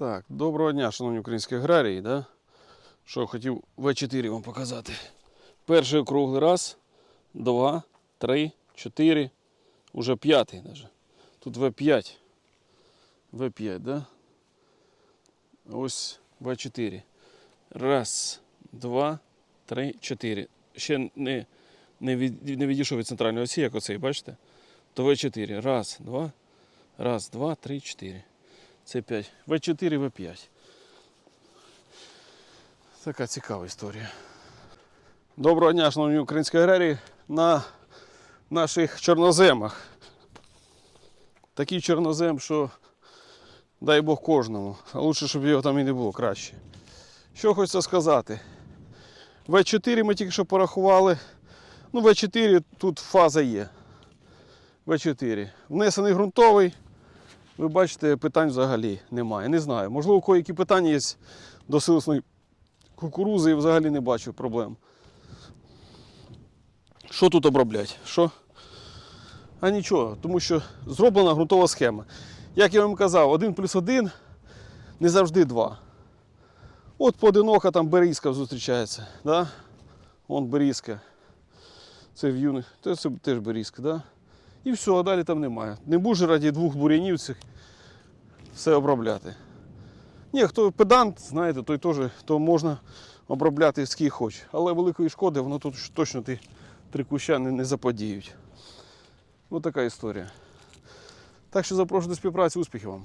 Так, доброго дня, шановні українські аграрії. Да? Що хотів В4 вам показати. Перший округлий раз, два, три, чотири, уже п'ятий даже. Тут В5. В5, да? Ось В4. Раз, два, три, чотири. Ще не, не, від, не відійшов від центральної осі, як оцей, бачите? То В4. Раз, два, раз, два, три, чотири. Це 5. В4, В5. Така цікава історія. Доброго дня, шановні українські аграрії, на наших чорноземах. Такий чорнозем, що дай Бог кожному. А лучше, щоб його там і не було краще. Що хочеться сказати? В4 ми тільки що порахували. Ну, В4 тут фаза є. В4. Внесений ґрунтовий. Ви бачите, питань взагалі немає. Не знаю. Можливо, у кого які питання є до силосної кукурузи і взагалі не бачу проблем. Що тут оброблять? Що? А нічого, тому що зроблена ґрунтова схема. Як я вам казав, 1 плюс 1 не завжди 2. От поодинока там берізка зустрічається. Да? Вон берізка. Це в юних. Це теж берізка, да? І все, а далі там немає. Не буде раді двох бурянів цих все обробляти. Ні, хто педант, знаєте, той теж то можна обробляти скільки хоч. Але великої шкоди воно тут точно ті три куща не, не заподіють. Ось така історія. Так що запрошую до співпраці, успіхів вам.